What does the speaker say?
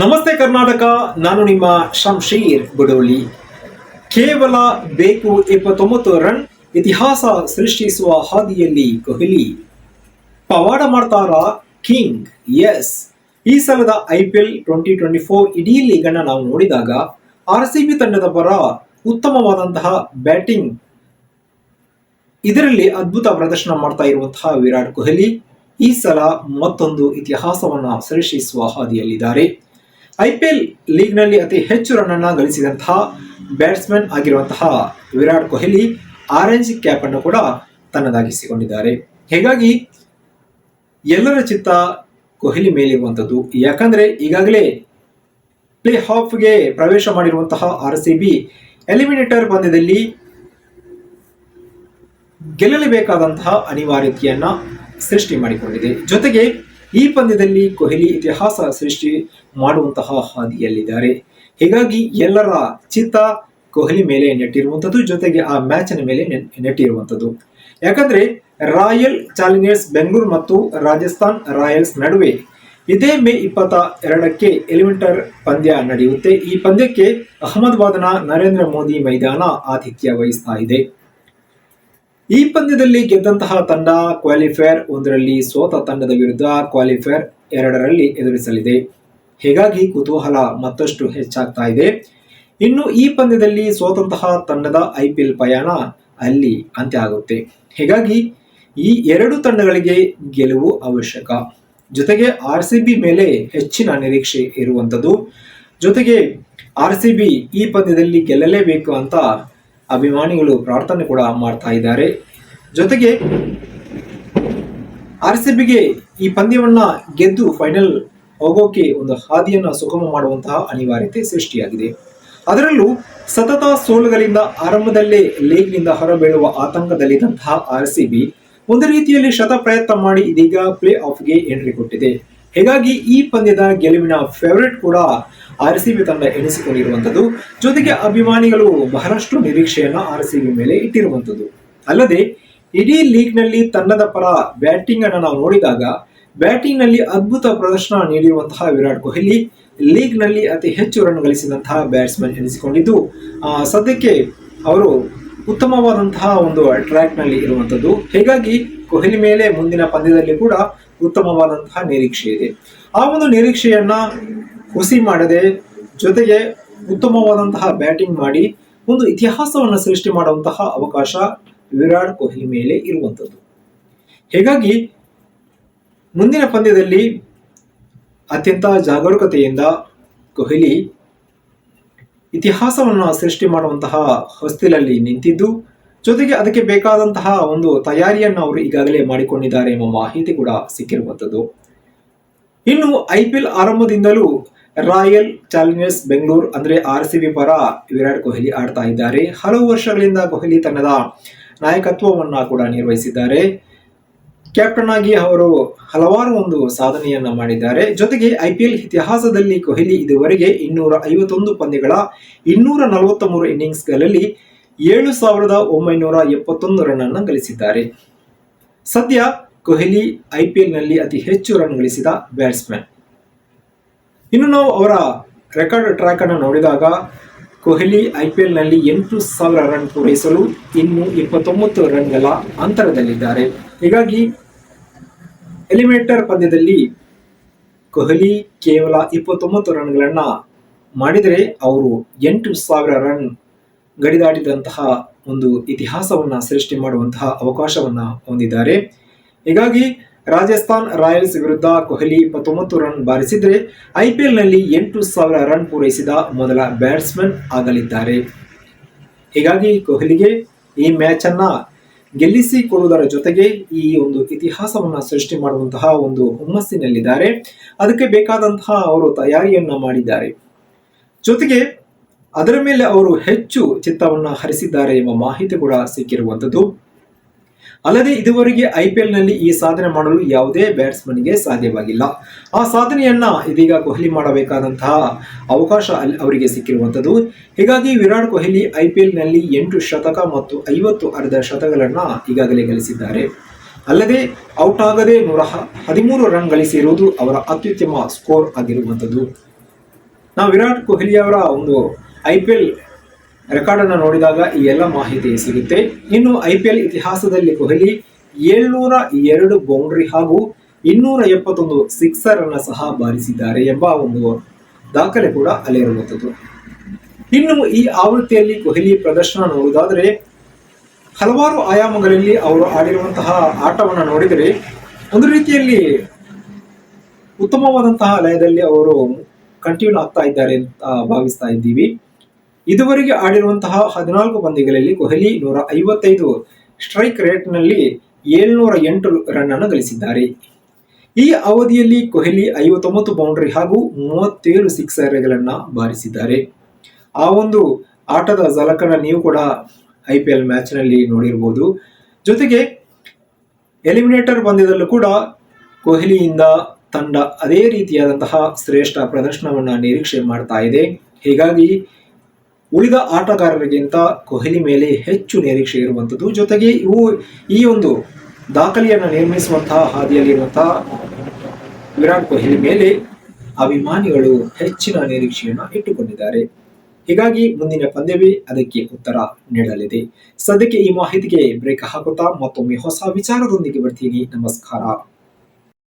ನಮಸ್ತೆ ಕರ್ನಾಟಕ, ನಾನು ನಿಮ್ಮ ಶಂಶೀರ್ ಬುಡೋಲಿ. ಕೇವಲ ಬೇಕು ಇಪ್ಪತ್ತೊಂಬತ್ತು ರನ್, ಇತಿಹಾಸ ಸೃಷ್ಟಿಸುವ ಹಾದಿಯಲ್ಲಿ ಕೊಹ್ಲಿ. ಪವಾಡ ಮಾಡ್ತಾರ ಕಿಂಗ್? ಎಸ್. ಈ ಸಲದ I P L twenty twenty four ಇಡೀ ನಾವು ನೋಡಿದಾಗ, ಆರ್ ಸಿ ಬಿ ತಂಡದ ಪರ ಉತ್ತಮವಾದಂತಹ ಬ್ಯಾಟಿಂಗ್. ಇದರಲ್ಲಿ ಅದ್ಭುತ ಪ್ರದರ್ಶನ ಮಾಡ್ತಾ ಇರುವಂತಹ ವಿರಾಟ್ ಕೊಹ್ಲಿ ಈ ಸಲ ಮತ್ತೊಂದು ಇತಿಹಾಸವನ್ನ ಸೃಷ್ಟಿಸುವ ಹಾದಿಯಲ್ಲಿದ್ದಾರೆ. ಐಪಿಎಲ್ ಲೀಗ್ನಲ್ಲಿ ಅತಿ ಹೆಚ್ಚು ರನ್ ಅನ್ನು ಗಳಿಸಿದಂತಹ ಬ್ಯಾಟ್ಸ್ಮನ್ ಆಗಿರುವಂತಹ ವಿರಾಟ್ ಕೊಹ್ಲಿ ಆರೆಂಜ್ ಕ್ಯಾಪ್ ಅನ್ನು ಕೂಡ ತನ್ನದಾಗಿಸಿಕೊಂಡಿದ್ದಾರೆ. ಹೀಗಾಗಿ ಎಲ್ಲರ ಚಿತ್ತ ಕೊಹ್ಲಿ ಮೇಲಿರುವಂಥದ್ದು. ಯಾಕಂದ್ರೆ ಈಗಾಗಲೇ ಪ್ಲೇ ಹಾಫ್ಗೆ ಪ್ರವೇಶ ಮಾಡಿರುವಂತಹ ಆರ್ ಸಿ ಬಿ ಎಲಿಮಿನೇಟರ್ ಪಂದ್ಯದಲ್ಲಿ ಗೆಲ್ಲಲೇಬೇಕಾದಂತಹ ಅನಿವಾರ್ಯತೆಯನ್ನು ಸೃಷ್ಟಿ ಮಾಡಿಕೊಂಡಿದೆ. ಜೊತೆಗೆ ಈ ಪಂದ್ಯದಲ್ಲಿ ಕೊಹ್ಲಿ ಇತಿಹಾಸ ಸೃಷ್ಟಿ ಮಾಡುವಂತಹ ಹಾದಿಯಲ್ಲಿದ್ದಾರೆ. ಹೀಗಾಗಿ ಎಲ್ಲರ ಚಿತ್ತ ಕೊಹ್ಲಿ ಮೇಲೆ ನೆಟ್ಟಿರುವಂಥದ್ದು, ಜೊತೆಗೆ ಆ ಮ್ಯಾಚಿನ ಮೇಲೆ ನೆಟ್- ನೆಟ್ಟಿರುವಂಥದ್ದು. ಯಾಕಂದ್ರೆ ರಾಯಲ್ ಚಾಲೆಂಜರ್ಸ್ ಬೆಂಗಳೂರು ಮತ್ತು ರಾಜಸ್ಥಾನ್ ರಾಯಲ್ಸ್ ನಡುವೆ ಇದೇ ಮೇ ಇಪ್ಪತ್ತ ಎರಡಕ್ಕೆ ಎಲಿಮೆಂಟರ್ ಪಂದ್ಯ ನಡೆಯುತ್ತೆ. ಈ ಪಂದ್ಯಕ್ಕೆ ಅಹಮದಾಬಾದ್ನ ನರೇಂದ್ರ ಮೋದಿ ಮೈದಾನ ಆತಿಥ್ಯ ವಹಿಸ್ತಾ ಇದೆ. ಈ ಪಂದ್ಯದಲ್ಲಿ ಗೆದ್ದಂತಹ ತಂಡ ಕ್ವಾಲಿಫೈಯರ್ ಒಂದರಲ್ಲಿ ಸೋತ ತಂಡದ ವಿರುದ್ಧ ಕ್ವಾಲಿಫೈಯರ್ ಎರಡರಲ್ಲಿ ಎದುರಿಸಲಿದೆ. ಹೀಗಾಗಿ ಕುತೂಹಲ ಮತ್ತಷ್ಟು ಹೆಚ್ಚಾಗ್ತಾ ಇದೆ. ಇನ್ನು ಈ ಪಂದ್ಯದಲ್ಲಿ ಸೋತಂತಹ ತಂಡದ ಐ ಪಿ ಎಲ್ ಪಯಣ ಅಲ್ಲಿ ಅಂತ್ಯ ಆಗುತ್ತೆ ಹೀಗಾಗಿ ಈ ಎರಡು ತಂಡಗಳಿಗೆ ಗೆಲುವು ಅವಶ್ಯಕ. ಜೊತೆಗೆ ಆರ್ ಸಿ ಬಿ ಮೇಲೆ ಹೆಚ್ಚಿನ ನಿರೀಕ್ಷೆ ಇರುವಂಥದ್ದು. ಜೊತೆಗೆ ಆರ್ ಸಿ ಬಿ ಈ ಪಂದ್ಯದಲ್ಲಿ ಗೆಲ್ಲಲೇಬೇಕು ಅಂತ ಅಭಿಮಾನಿಗಳು ಪ್ರಾರ್ಥನೆ ಕೂಡ ಮಾಡ್ತಾ ಇದ್ದಾರೆ. ಜೊತೆಗೆ ಆರ್ ಸಿ ಬಿಗೆ ಈ ಪಂದ್ಯವನ್ನ ಗೆದ್ದು ಫೈನಲ್ ಹೋಗೋಕೆ ಒಂದು ಹಾದಿಯನ್ನು ಸುಗಮ ಮಾಡುವಂತಹ ಅನಿವಾರ್ಯತೆ ಸೃಷ್ಟಿಯಾಗಿದೆ. ಅದರಲ್ಲೂ ಸತತ ಸೋಲುಗಳಿಂದ ಆರಂಭದಲ್ಲೇ ಲೀಗ್ನಿಂದ ಹೊರಬೀಳುವ ಆತಂಕದಲ್ಲಿದ್ದಂತಹ ಆರ್ ಸಿ ಬಿ ಒಂದು ರೀತಿಯಲ್ಲಿ ಶತ ಪ್ರಯತ್ನ ಮಾಡಿ ಇದೀಗ ಪ್ಲೇ ಆಫ್ಗೆ ಎಂಟ್ರಿ ಕೊಟ್ಟಿದೆ. ಹೀಗಾಗಿ ಈ ಪಂದ್ಯದ ಗೆಲುವಿನ ಫೇವರಿಟ್ ಕೂಡ ಆರ್ ಸಿ ಬಿ ತಂಡ ಎನಿಸಿಕೊಂಡಿರುವಂಥದ್ದು. ಜೊತೆಗೆ ಅಭಿಮಾನಿಗಳು ಬಹಳಷ್ಟು ನಿರೀಕ್ಷೆಯನ್ನು ಆರ್ ಸಿ ಬಿ ಮೇಲೆ ಇಟ್ಟಿರುವಂಥದ್ದು. ಅಲ್ಲದೆ ಇಡೀ ಲೀಗ್ನಲ್ಲಿ ತಂಡದ ಪರ ಬ್ಯಾಟಿಂಗ್ ಅನ್ನು ನಾವು ನೋಡಿದಾಗ ಬ್ಯಾಟಿಂಗ್ನಲ್ಲಿ ಅದ್ಭುತ ಪ್ರದರ್ಶನ ನೀಡಿರುವಂತಹ ವಿರಾಟ್ ಕೊಹ್ಲಿ ಲೀಗ್ನಲ್ಲಿ ಅತಿ ಹೆಚ್ಚು ರನ್ ಗಳಿಸಿದಂತಹ ಬ್ಯಾಟ್ಸ್ಮನ್ ಎನಿಸಿಕೊಂಡಿದ್ದು ಸದ್ಯಕ್ಕೆ ಅವರು ಉತ್ತಮವಾದಂತಹ ಒಂದು ಟ್ರ್ಯಾಕ್ನಲ್ಲಿ ಇರುವಂತದ್ದು ಹೀಗಾಗಿ ಕೊಹ್ಲಿ ಮೇಲೆ ಮುಂದಿನ ಪಂದ್ಯದಲ್ಲಿ ಕೂಡ ಉತ್ತಮವಾದಂತಹ ನಿರೀಕ್ಷೆ ಇದೆ. ಆ ಒಂದು ನಿರೀಕ್ಷೆಯನ್ನ ಹುಸಿ ಮಾಡದೆ, ಜೊತೆಗೆ ಉತ್ತಮವಾದಂತಹ ಬ್ಯಾಟಿಂಗ್ ಮಾಡಿ, ಒಂದು ಇತಿಹಾಸವನ್ನು ಸೃಷ್ಟಿ ಮಾಡುವಂತಹ ಅವಕಾಶ ವಿರಾಟ್ ಕೊಹ್ಲಿ ಮೇಲೆ ಇರುವಂಥದ್ದು. ಹೀಗಾಗಿ ಮುಂದಿನ ಪಂದ್ಯದಲ್ಲಿ ಅತ್ಯಂತ ಜಾಗರೂಕತೆಯಿಂದ ಕೊಹ್ಲಿ ಇತಿಹಾಸವನ್ನು ಸೃಷ್ಟಿ ಮಾಡುವಂತಹ ಹೊಸ್ತಿಲಲ್ಲಿ ನಿಂತಿದ್ದು, ಜೊತೆಗೆ ಅದಕ್ಕೆ ಬೇಕಾದಂತಹ ಒಂದು ತಯಾರಿಯನ್ನು ಅವರು ಈಗಾಗಲೇ ಮಾಡಿಕೊಂಡಿದ್ದಾರೆ ಎಂಬ ಮಾಹಿತಿ ಕೂಡ ಸಿಕ್ಕಿರುವಂಥದ್ದು. ಇನ್ನು ಐ ಪಿ ಎಲ್ ಆರಂಭದಿಂದಲೂ ರಾಯಲ್ ಚಾಲೆಂಜರ್ಸ್ ಬೆಂಗಳೂರು ಅಂದ್ರೆ ಆರ್ ಸಿ ಬಿ ಪರ ವಿರಾಟ್ ಕೊಹ್ಲಿ ಆಡ್ತಾ ಇದ್ದಾರೆ. ಹಲವು ವರ್ಷಗಳಿಂದ ಕೊಹ್ಲಿ ತನ್ನದ ನಾಯಕತ್ವವನ್ನು ಕೂಡ ನಿರ್ವಹಿಸಿದ್ದಾರೆ. ಕ್ಯಾಪ್ಟನ್ ಆಗಿ ಅವರು ಹಲವಾರು ಒಂದು ಸಾಧನೆಯನ್ನ ಮಾಡಿದ್ದಾರೆ. ಜೊತೆಗೆ ಐ ಪಿ ಎಲ್ ಇತಿಹಾಸದಲ್ಲಿ ಕೊಹ್ಲಿ ಇದುವರೆಗೆ ಇನ್ನೂರ ಐವತ್ತೊಂದು ಪಂದ್ಯಗಳ ಇನ್ನೂರ ನಲವತ್ತ ಮೂರು ಇನ್ನಿಂಗ್ಸ್ಗಳಲ್ಲಿ ಏಳು ಸಾವಿರದ ಒಂಬೈನೂರ ಎಪ್ಪತ್ತೊಂದು ರನ್ ಗಳಿಸಿದ್ದಾರೆ. ಸದ್ಯ ಕೊಹ್ಲಿ ಐ ಪಿ ಎಲ್ನಲ್ಲಿ ಅತಿ ಹೆಚ್ಚು ರನ್ ಗಳಿಸಿದ ಬ್ಯಾಟ್ಸ್ಮನ್ ಇನ್ನು ನಾವು ಅವರ ರೆಕಾರ್ಡ್ ಟ್ರ್ಯಾಕ್ ಅನ್ನು ನೋಡಿದಾಗ ಕೊಹ್ಲಿ ಐ ಪಿ ಎಲ್ನಲ್ಲಿ ಎಂಟು ಸಾವಿರ ರನ್ ಪೂರೈಸಲು ಇನ್ನು ಇಪ್ಪತ್ತೊಂಬತ್ತು ರನ್ಗಳ ಅಂತರದಲ್ಲಿದ್ದಾರೆ. ಹೀಗಾಗಿ ಎಲಿಮಿನೇಟರ್ ಪಂದ್ಯದಲ್ಲಿ ಕೊಹ್ಲಿ ಕೇವಲ ಇಪ್ಪತ್ತೊಂಬತ್ತು ರನ್ಗಳನ್ನು ಮಾಡಿದರೆ ಅವರು ಎಂಟು ಸಾವಿರ ರನ್ ಗಡಿದಾಟಿದಂತಹ ಒಂದು ಇತಿಹಾಸವನ್ನ ಸೃಷ್ಟಿ ಮಾಡುವಂತಹ ಅವಕಾಶವನ್ನ ಹೊಂದಿದ್ದಾರೆ. ಹೀಗಾಗಿ ರಾಜಸ್ಥಾನ್ ರಾಯಲ್ಸ್ ವಿರುದ್ಧ ಕೊಹ್ಲಿ ಇಪ್ಪತ್ತೊಂಬತ್ತು ರನ್ ಬಾರಿಸಿದರೆ ಐಪಿಎಲ್ನಲ್ಲಿ ಎಂಟು ಸಾವಿರ ರನ್ ಪೂರೈಸಿದ ಮೊದಲ ಬ್ಯಾಟ್ಸ್ಮನ್ ಆಗಲಿದ್ದಾರೆ. ಹೀಗಾಗಿ ಕೊಹ್ಲಿಗೆ ಈ ಮ್ಯಾಚ್ ಅನ್ನ ಗೆಲ್ಲಿಸಿಕೊಳ್ಳುವುದರ ಜೊತೆಗೆ ಈ ಒಂದು ಇತಿಹಾಸವನ್ನ ಸೃಷ್ಟಿ ಮಾಡುವಂತಹ ಒಂದು ಹುಮ್ಮಸ್ಸಿನಲ್ಲಿದ್ದಾರೆ. ಅದಕ್ಕೆ ಬೇಕಾದಂತಹ ಅವರು ತಯಾರಿಯನ್ನ ಮಾಡಿದ್ದಾರೆ. ಜೊತೆಗೆ ಅದರ ಮೇಲೆ ಅವರು ಹೆಚ್ಚು ಚಿತ್ತವನ್ನ ಹರಿಸಿದ್ದಾರೆ ಎಂಬ ಮಾಹಿತಿ ಕೂಡ ಸಿಕ್ಕಿರುವಂಥದ್ದು. ಅಲ್ಲದೆ ಇದುವರೆಗೆ ಐ ಪಿ ಎಲ್ನಲ್ಲಿ ಈ ಸಾಧನೆ ಮಾಡಲು ಯಾವುದೇ ಬ್ಯಾಟ್ಸ್ಮನ್ಗೆ ಸಾಧ್ಯವಾಗಿಲ್ಲ. ಆ ಸಾಧನೆಯನ್ನ ಇದೀಗ ಕೊಹ್ಲಿ ಮಾಡಬೇಕಾದಂತಹ ಅವಕಾಶ ಅವರಿಗೆ ಸಿಕ್ಕಿರುವಂಥದ್ದು. ಹೀಗಾಗಿ ವಿರಾಟ್ ಕೊಹ್ಲಿ ಐ ಪಿ ಎಲ್ನಲ್ಲಿ ಎಂಟು ಶತಕ ಮತ್ತು ಐವತ್ತು ಅರ್ಧ ಶತಕಗಳನ್ನ ಈಗಾಗಲೇ ಗಳಿಸಿದ್ದಾರೆ. ಅಲ್ಲದೆ ಔಟ್ ಆಗದೆ ನೂರ ಹದಿಮೂರು ರನ್ ಗಳಿಸಿರುವುದು ಅವರ ಅತ್ಯುತ್ತಮ ಸ್ಕೋರ್ ಆಗಿರುವಂಥದ್ದು. ನಾವು ವಿರಾಟ್ ಕೊಹ್ಲಿ ಅವರ ಒಂದು ಐ ಪಿ ಎಲ್ ರೆಕಾರ್ಡ್ ಅನ್ನು ನೋಡಿದಾಗ ಈ ಎಲ್ಲ ಮಾಹಿತಿ ಸಿಗುತ್ತೆ. ಇನ್ನು ಐ ಪಿ ಎಲ್ ಇತಿಹಾಸದಲ್ಲಿ ಕೊಹ್ಲಿ ಏಳ್ನೂರ ಎರಡು ಬೌಂಡ್ರಿ ಹಾಗೂ ಇನ್ನೂರ ಎಪ್ಪತ್ತೊಂದು ಸಿಕ್ಸರ್ ಅನ್ನು ಸಹ ಬಾರಿಸಿದ್ದಾರೆ ಎಂಬ ಒಂದು ದಾಖಲೆ ಕೂಡ ಅಲ್ಲಿರುವಂಥದ್ದು ಇನ್ನು ಈ ಆವೃತ್ತಿಯಲ್ಲಿ ಕೊಹ್ಲಿ ಪ್ರದರ್ಶನ ನೋಡುವುದಾದರೆ, ಹಲವಾರು ಆಯಾಮಗಳಲ್ಲಿ ಅವರು ಆಡಿರುವಂತಹ ಆಟವನ್ನು ನೋಡಿದರೆ, ಒಂದು ರೀತಿಯಲ್ಲಿ ಉತ್ತಮವಾದಂತಹ ಲಯದಲ್ಲಿ ಅವರು ಕಂಟಿನ್ಯೂ ಆಗ್ತಾ ಇದ್ದಾರೆ ಅಂತ ಭಾವಿಸ್ತಾ ಇದ್ದೀವಿ. ಇದುವರೆಗೆ ಆಡಿರುವಂತಹ ಹದಿನಾಲ್ಕು ಪಂದ್ಯಗಳಲ್ಲಿ ಕೊಹ್ಲಿ ನೂರ ಐವತ್ತೈದು ಸ್ಟ್ರೈಕ್ ರೇಟ್ನಲ್ಲಿ ಏಳ್ನೂರ ಎಂಟು ರನ್ ಅನ್ನು ಗಳಿಸಿದ್ದಾರೆ. ಈ ಅವಧಿಯಲ್ಲಿ ಕೊಹ್ಲಿ ಐವತ್ತೊಂಬತ್ತು ಬೌಂಡ್ರಿ ಹಾಗೂ ಮೂವತ್ತೇಳು ಸಿಕ್ಸರ್ಗಳನ್ನು ಬಾರಿಸಿದ್ದಾರೆ. ಆ ಒಂದು ಆಟದ ಝಲಕನ ನೀವು ಕೂಡ ಐ ಪಿ ಎಲ್ ಮ್ಯಾಚ್ನಲ್ಲಿ ನೋಡಿರ್ಬೋದು. ಜೊತೆಗೆ ಎಲಿಮಿನೇಟರ್ ಪಂದ್ಯದಲ್ಲೂ ಕೂಡ ಕೊಹ್ಲಿಯಿಂದ ತಂಡ ಅದೇ ರೀತಿಯಾದಂತಹ ಶ್ರೇಷ್ಠ ಪ್ರದರ್ಶನವನ್ನು ನಿರೀಕ್ಷೆ ಮಾಡ್ತಾ ಇದೆ. ಹೀಗಾಗಿ ಉಳಿದ ಆಟಗಾರರಿಗಿಂತ ಕೊಹ್ಲಿ ಮೇಲೆ ಹೆಚ್ಚು ನಿರೀಕ್ಷೆ ಇರುವಂಥದ್ದು. ಜೊತೆಗೆ ಇವು ಈ ಒಂದು ದಾಖಲೆಯನ್ನು ನಿರ್ಮಿಸುವಂತಹ ಹಾದಿಯಲ್ಲಿರುವಂತಹ ವಿರಾಟ್ ಕೊಹ್ಲಿ ಮೇಲೆ ಅಭಿಮಾನಿಗಳು ಹೆಚ್ಚಿನ ನಿರೀಕ್ಷೆಯನ್ನು ಇಟ್ಟುಕೊಂಡಿದ್ದಾರೆ. ಹೀಗಾಗಿ ಮುಂದಿನ ಪಂದ್ಯವೇ ಅದಕ್ಕೆ ಉತ್ತರ ನೀಡಲಿದೆ. ಸದ್ಯಕ್ಕೆ ಈ ಮಾಹಿತಿಗೆ ಬ್ರೇಕ್ ಹಾಕುತ್ತಾ ಮತ್ತೊಮ್ಮೆ ಹೊಸ ವಿಚಾರದೊಂದಿಗೆ ಬರ್ತೀನಿ. ನಮಸ್ಕಾರ.